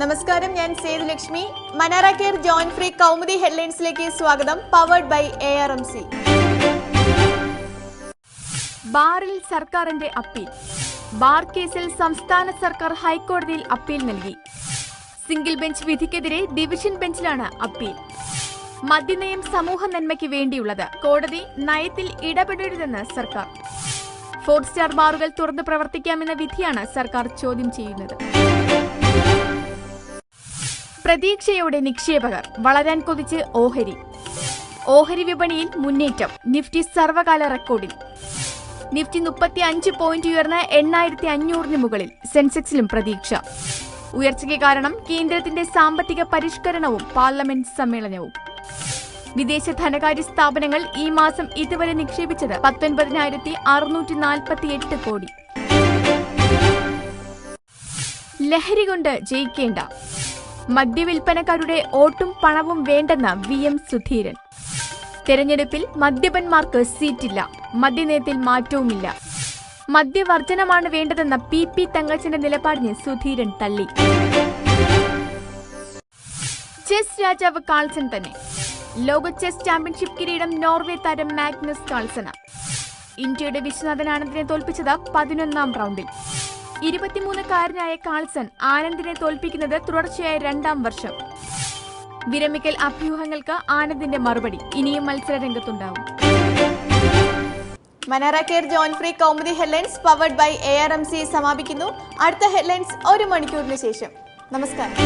നമസ്കാരം ഞാൻ Sethulakshmi Manara care joint free Kaumudi ഹെഡ്ലൈൻസിലേക്ക് സ്വാഗതം powered by A R M C ബാറിൽ സർക്കാരിന്റെ അപ്പീൽ. ബാർ കേസിൽ സംസ്ഥാന സർക്കാർ ഹൈക്കോടതിയിൽ അപ്പീൽ നൽകി. സിംഗിൾ ബെഞ്ച് വിധിക്കെതിരെ ഡിവിഷൻ ബെഞ്ചിലാണ് അപ്പീൽ. മദ്യനയം സമൂഹ നന്മയ്ക്ക് വേണ്ടിയുള്ളത്. കോടതി നയത്തിൽ ഇടപെടരുതെന്ന് സർക്കാർ. ഫോർ സ്റ്റാർ ബാറുകൾ തുറന്നു പ്രവർത്തിക്കാമെന്ന വിധിയാണ് സർക്കാർ ചോദ്യം ചെയ്യുന്നത്. പ്രതീക്ഷയോടെ നിക്ഷേപകർ വളരാൻ കൊതിച്ച് ഓഹരി. ഓഹരി വിപണിയിൽ മുന്നേറ്റം. നിഫ്റ്റി സർവകാല റെക്കോർഡിൽ. നിഫ്റ്റി മുപ്പത്തി അഞ്ച് പോയിന്റ് ഉയർന്ന എണ്ണായിരത്തി അഞ്ഞൂറിന് മുകളിൽ സെൻസെക്സിലും പ്രതീക്ഷ. ഉയർച്ചയ്ക്ക് കാരണം കേന്ദ്രത്തിന്റെ സാമ്പത്തിക പരിഷ്കരണവും പാർലമെന്റ് സമ്മേളനവും. വിദേശ ധനകാര്യ സ്ഥാപനങ്ങൾ ഈ മാസം ഇതുവരെ നിക്ഷേപിച്ചത് പത്തൊൻപതിനായിരത്തി അറുന്നൂറ്റി നാൽപ്പത്തി എട്ട് കോടി. ലഹരി കൊണ്ട് ജയിക്കേണ്ട. മദ്യവിൽപ്പനക്കാരുടെ ഓട്ടും പണവും വേണ്ടെന്ന് വി എം സുധീരൻ. തെരഞ്ഞെടുപ്പിൽ മദ്യപന്മാർക്ക് സീറ്റില്ല മദ്യനയത്തിൽ മാറ്റവുമില്ല. മദ്യവർജനമാണ് വേണ്ടതെന്ന പി പി തങ്കച്ചന്റെ നിലപാടിനെ സുധീരൻ തള്ളി. ചെസ് രാജാവ് കാൾസൺ തന്നെ. ലോക ചെസ് ചാമ്പ്യൻഷിപ്പ് കിരീടം നോർവേ താരം മാഗ്നസ് കാൾസന ഇന്ത്യയുടെ വിശ്വനാഥൻ ആനന്ദിനെ തോൽപ്പിച്ചത് പതിനൊന്നാം റൗണ്ടിൽ. ഇരുപത്തിമൂന്നുകാരനായ കാൾസൺ ആനന്ദിനെ തോൽപ്പിക്കുന്നത് തുടർച്ചയായ രണ്ടാം വർഷം. വിരമിക്കൽ അഭ്യൂഹങ്ങൾക്ക് ആനന്ദിന്റെ മറുപടി. ഇനിയും മത്സര രംഗത്തുണ്ടാവും Manara care joint free Kaumudi headlines powered by A R M C സമാപിക്കുന്നു. അടുത്ത ഹെഡ്ലൈൻസ് ഒരു മണിക്കൂറിന് ശേഷം. നമസ്കാരം.